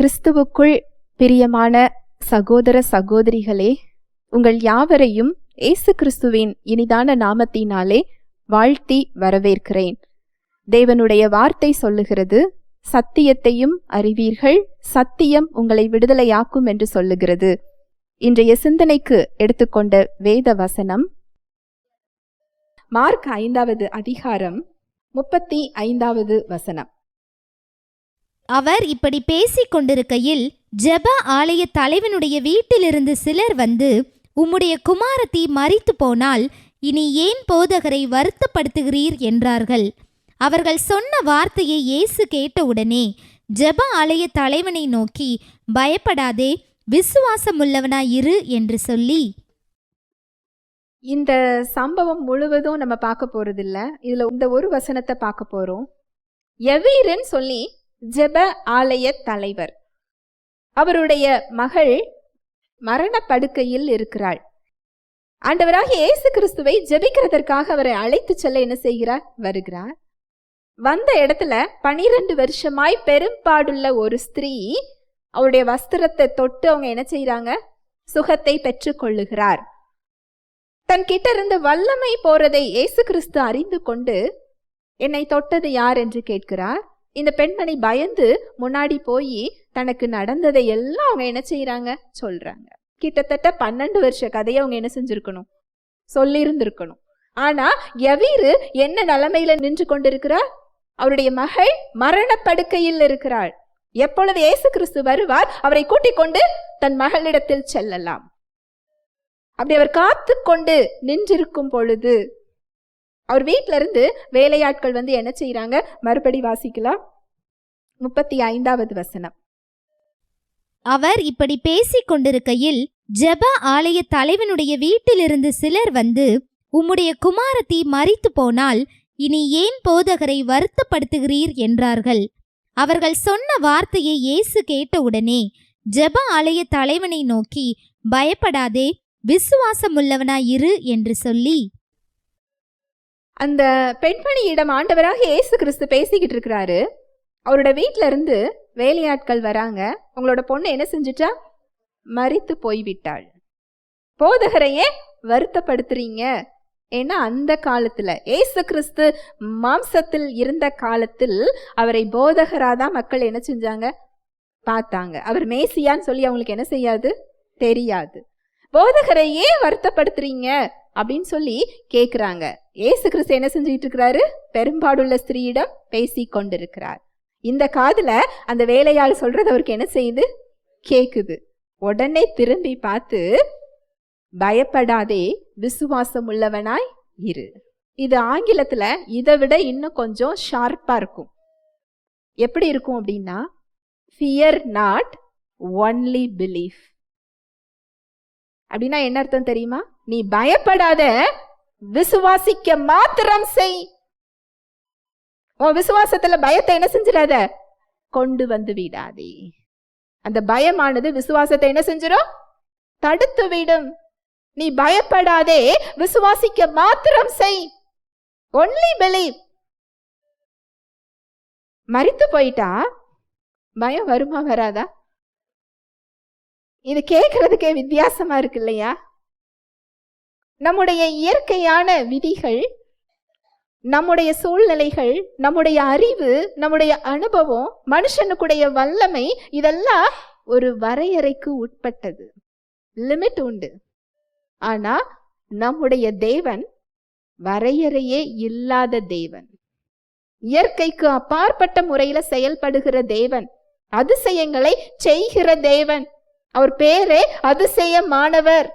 கிறிஸ்துவுக்குள் பிரியமான சகோதர சகோதரிகளே உங்கள் யாவரையும் இயேசு கிறிஸ்துவின் இனிதான நாமத்தினாலே வாழ்த்தி வரவேற்கிறேன். தேவனுடைய வார்த்தை சொல்லுகிறது சத்தியத்தையும் அறிவீர்கள் சத்தியம் உங்களை விடுதலையாக்கும் என்று சொல்லுகிறது. இன்றைய சிந்தனைக்கு எடுத்துக்கொண்ட வேத வசனம் மார்க் ஐந்தாவது அதிகாரம் முப்பத்தி ஐந்தாவது வசனம். அவர் இப்படி பேசிக் கொண்டிருக்கையில் ஜெப ஆலய தலைவனுடைய வீட்டிலிருந்து சிலர் வந்து உம்முடைய குமாரத்தி மறித்து போனால் இனி ஏன் போதகரை வருத்தப்படுத்துகிறீர்? என்றார்கள். அவர்கள் சொன்ன வார்த்தையை இயேசு கேட்டவுடனே ஜெப ஆலய தலைவனை நோக்கி பயப்படாதே விசுவாசமுள்ளவனாயிரு என்று சொல்லி. இந்த சம்பவம் முழுவதும் நம்ம பார்க்க போறதில்ல. இதுல இந்த ஒரு வசனத்தை பார்க்க போறோம். எவீரன் சொல்லி ஜெப ஆலய தலைவர். அவருடைய மகள் மரணப்படுக்கையில் இருக்கிறாள். ஆண்டவராக இயேசு கிறிஸ்துவை ஜெபிக்கிறதற்காக அவரை அழைத்து செல்ல என்ன செய்கிறார்? வருகிறார். வந்த இடத்துல பனிரெண்டு வருஷமாய் பெரும்பாடுள்ள ஒரு ஸ்திரீ அவருடைய வஸ்திரத்தை தொட்டு அவங்க என்ன செய்கிறாங்க சுகத்தை பெற்றுக்கொள்ளுகிறார். தன் கிட்ட இருந்து வல்லமை போறதை இயேசு கிறிஸ்து அறிந்து கொண்டு என்னை தொட்டது யார்? என்று கேட்கிறார். இந்த பெண்மணி பயந்து முன்னாடி போய் தனக்கு நடந்ததை எல்லாம் அவங்க என்ன செய்கிறாங்க சொல்கிறாங்க கிட்டத்தட்ட பன்னெண்டு வருஷ கதையை அவங்க என்ன செஞ்சிருக்கணும்? சொல்லியிருந்திருக்கணும் ஆனால் எவீரு என்ன நிலைமையில நின்று கொண்டிருக்கிறார்? அவருடைய மகள் மரணப்படுக்கையில் இருக்கிறாள். எப்பொழுது இயேசு கிறிஸ்து வருவார் அவரை கூட்டிக் கொண்டு தன் மகளிடத்தில் செல்லலாம். அப்படி அவர் காத்து கொண்டு நின்றிருக்கும் பொழுது அவர் வீட்ல வேலையாட்கள் வந்து என்ன செய்கிறாங்க மறுபடி வாசிக்கலாம். முப்பத்தி ஐந்தாவது வசனம். அவர் இப்படி பேசிக் கொண்டிருக்கையில் ஜெப ஆலய தலைவனுடைய வீட்டிலிருந்து சிலர் வந்து உம்முடைய குமாரத்தி மறித்து போனால் இனி ஏன் போதகரை வருத்தப்படுத்துகிறீர்? என்றார்கள். அவர்கள் சொன்ன வார்த்தையை இயேசு கேட்டவுடனே ஜெப ஆலய தலைவனை நோக்கி பயப்படாதே விசுவாசமுள்ளவனாயிரு என்று சொல்லி அந்த பெண்மணியிடம் ஆண்டவராக இயேசு கிறிஸ்து பேசிக்கிட்டு இருக்கிறாரு. அவரோட வீட்ல இருந்து வேலையாட்கள் வராங்க. உங்களோட பொண்ணு என்ன செஞ்சுட்டா? மறித்து போய்விட்டாள். போதகரையே வருத்தப்படுத்துறீங்க. ஏன்னா அந்த காலத்துல ஏசு கிறிஸ்து மாம்சத்தில் இருந்த காலத்தில் அவரை போதகராக தான் மக்கள் என்ன செஞ்சாங்க? பார்த்தாங்க. அவர் மேசியான்னு சொல்லி அவங்களுக்கு என்ன செய்யாது? தெரியாது. போதகரையே வருத்தப்படுத்துறீங்க. அப்படின்னு சொல்லி கேட்குறாங்க ஏசு கிறிஸ்து என்ன செஞ்சுட்டு இருக்கிறாரு பெரும்பாடுள்ள ஸ்திரீயிடம் பேசி கொண்டிருக்கிறார் இந்த காதில் அந்த வேலையாள் சொல்றது அவருக்கு என்ன செய்யுது? கேட்குது உடனே திரும்பி பார்த்து பயப்படாதே விசுவாசம் உள்ளவனாய் இரு. இது ஆங்கிலத்தில் இதை விட இன்னும் கொஞ்சம் ஷார்ப்பாக இருக்கும். எப்படி இருக்கும் அப்படின்னா ஃபியர் நாட் ஒன்லி பிலீஃப் அப்படின்னா என்ன அர்த்தம் தெரியுமா? நீ பயப்படாத. விசுவாசிக்க மாத்திரம் செய். உன் விசுவாசத்துல பயத்தை என்ன செஞ்சிடாத? கொண்டு வந்து விடாதே. அந்த பயமானது விசுவாசத்தை என்ன செஞ்சிடும் தடுத்து விடும். நீ பயப்படாதே. விசுவாசிக்க மாத்திரம் செய். ஒன்லி பிலீவ் மறித்து போயிட்டா? பயம் வருமா வராதா? இது கேட்கறதுக்கே வித்தியாசமா இருக்கு இல்லையா? நம்முடைய இயற்கையான விதிகள் நம்முடைய சூழ்நிலைகள் நம்முடைய அறிவு நம்முடைய அனுபவம் மனுஷனுக்குடைய வல்லமை இதெல்லாம் ஒரு வரையறைக்கு உட்பட்டது. லிமிட் உண்டு. ஆனா நம்முடைய தேவன் வரையறையே இல்லாத தேவன். இயற்கைக்கு அப்பாற்பட்ட முறையில செயல்படுகிற தேவன் அதிசயங்களை செய்கிற தேவன். அவர் பேரே அதிசயமானவர்.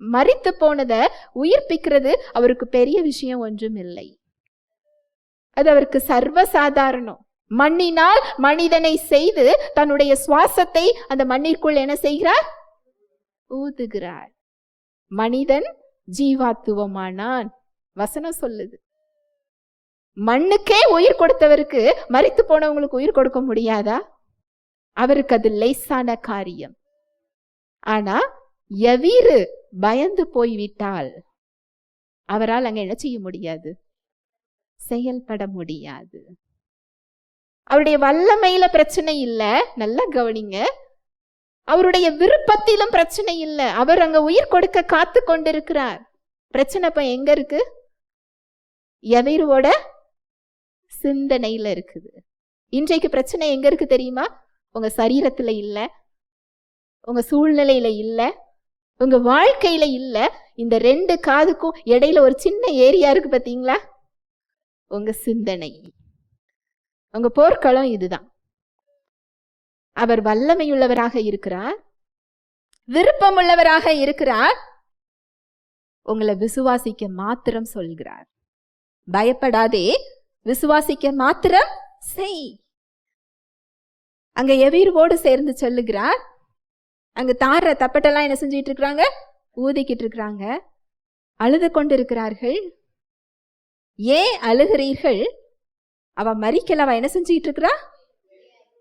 மறித்து போனதை உயிர்ப்பிக்கிறது அவருக்கு பெரிய விஷயம் ஒன்றும் இல்லை அது அவருக்கு சர்வசாதாரணம். மண்ணினால் மனிதனை செய்து தன்னுடைய சுவாசத்தை அந்த மண்ணிற்குள் என்ன செய்கிறார்? ஊதுகிறார். மனிதன் ஜீவாத்துவமானான். வசனம் சொல்லுது. மண்ணுக்கே உயிர் கொடுத்தவருக்கு மறித்து போனவங்களுக்கு உயிர் கொடுக்க முடியாதா? அவருக்கு அது லேசான காரியம். ஆனா எவீரு பயந்து போய்விட்டால் அவரால் அங்கே என்ன செய்ய முடியாது? செயல்பட முடியாது. அவருடைய வல்லமையில பிரச்சனை இல்லை. நல்லா கவனிங்க. அவருடைய விருப்பத்திலும் பிரச்சனை இல்லை. அவர் அங்க உயிர் கொடுக்க காத்து கொண்டிருக்கிறார். பிரச்சனை இப்ப எங்க இருக்கு? எதிர்வோட சிந்தனையில இருக்குது. இன்றைக்கு பிரச்சனை எங்க இருக்கு தெரியுமா? உங்க சரீரத்துல இல்லை. உங்க சூழ்நிலையில இல்லை. உங்க வாழ்க்கையில இல்ல இந்த ரெண்டு காதுக்கும் இடையில ஒரு சின்ன ஏரியா இருக்கு பாத்தீங்களா? உங்க சிந்தனை. உங்க போர்க்களம் இதுதான். அவர் வல்லமையுள்ளவராக இருக்கிறார் விருப்பமுள்ளவராக இருக்கிறார் உங்களை விசுவாசிக்க மாத்திரம் சொல்கிறார். பயப்படாதே விசுவாசிக்க மாத்திரம் செய். அங்க எவீர்வோடு சேர்ந்து சொல்லுகிறார் அங்கே தார தப்பட்டெல்லாம் என்ன செஞ்சுட்டு இருக்கிறாங்க ஊதிக்கிட்டு இருக்கிறாங்க அழுது கொண்டிருக்கிறார்கள். ஏன் அழுகிறீர்கள்? அவ மறிக்கல அவ என்ன செஞ்சுக்கிட்டு இருக்கிறா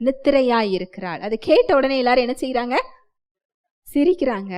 நித்திரையா இருக்கிறாள் அதை கேட்ட உடனே எல்லாரும் என்ன செய்யறாங்க சிரிக்கிறாங்க.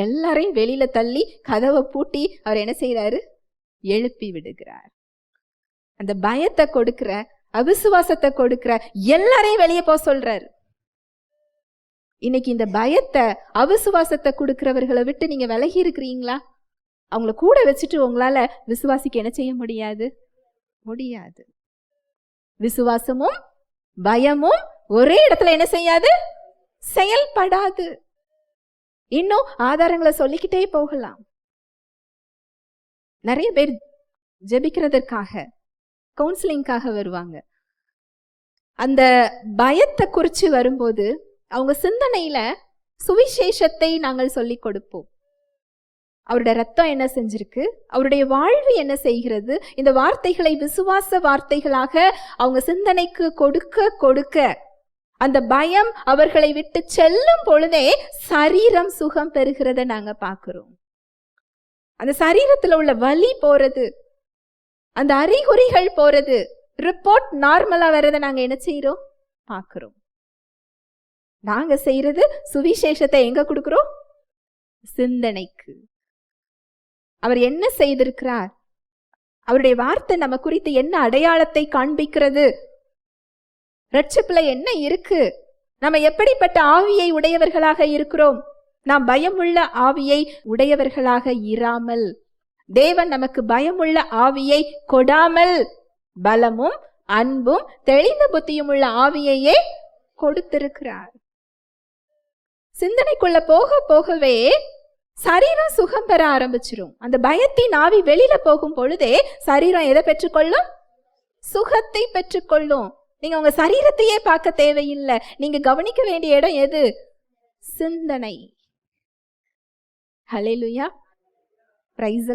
எல்லாரையும் வெளியில தள்ளி கதவை பூட்டி அவர் என்ன செய்யறாரு எழுப்பி விடுகிறார். அந்த பயத்தை கொடுக்கிற அவிசுவாசத்தை கொடுக்கிற எல்லாரையும் வெளியே போக சொல்றாரு. இன்னைக்கு இந்த பயத்தை அவிசுவாசத்தை கொடுக்கிறவர்களை விட்டு நீங்க விலகி இருக்கிறீங்களா? அவங்கள கூட வச்சுட்டு உங்களால விசுவாசிக்க என்ன செய்ய முடியாது? முடியாது. விசுவாசமும் பயமும் ஒரே இடத்துல என்ன செய்யாது? செயல்படாது. இன்னும் ஆதாரங்களை சொல்லிக்கிட்டே போகலாம். நிறைய பேர் ஜெபிக்கிறதற்காக கவுன்சிலிங்காக வருவாங்க. அந்த பயத்தை குறித்து வரும்போது அவங்க சிந்தனையில சுவிசேஷத்தை நாங்கள் சொல்லிக் கொடுப்போம். அவருடைய ரத்தம் என்ன செஞ்சிருக்கு? அவருடைய வாழ்வு என்ன செய்கிறது? இந்த வார்த்தைகளை விசுவாச வார்த்தைகளாக அவங்க சிந்தனைக்கு கொடுக்க கொடுக்க அந்த பயம் அவர்களை விட்டு செல்லும் பொழுதே சரீரம் சுகம் பெறுகிறத நாங்க பார்க்கிறோம். அந்த சரீரத்துல உள்ள வலி போறது அந்த அறிகுறிகள் போறது ரிப்போர்ட் நார்மலா வர்றதை நாங்க என்ன செய்யறோம் பார்க்கிறோம். நாங்க செய்யறது சுவிசேஷத்தை எங்க கொடுக்குறோம்? சிந்தனைக்கு. அவர் என்ன செய்திருக்கிறார்? அவருடைய வார்த்தை நம்ம குறித்து என்ன அடையாளத்தை காண்பிக்கிறது? ரட்சிப்புல என்ன இருக்கு? நம்ம எப்படிப்பட்ட ஆவியை உடையவர்களாக இருக்கிறோம்? நாம் பயமுள்ள ஆவியை உடையவர்களாக இராமல் தேவன் நமக்கு பயமுள்ள ஆவியை கொடாமல் பலமும் அன்பும் தெளிந்த புத்தியும் உள்ள ஆவியையே கொடுத்திருக்கிறார். சிந்தனைக்குள்ள போக போகவே சரீரம் சுகம் பெற ஆரம்பிச்சிரும். அந்த பயத்தின் ஆவி வெளியில போகும் பொழுதே சரீரம் எதை பெற்றுக்கொள்ளும்? சுகத்தை பெற்றுக்கொள்ளும். நீங்க உங்க சரீரத்தையே பார்க்க தேவையில்லை. நீங்க கவனிக்க வேண்டிய இடம் எது? சிந்தனை. ஹalleluya. பிரைஸ்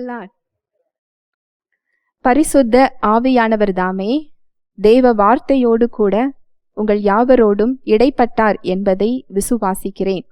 பரிசுத்த ஆவியானவர் தாமே தேவ வார்த்தையோடு கூட உங்கள் யாவரோடும் இடைப்பட்டார் என்பதை விசுவாசிக்கிறேன்.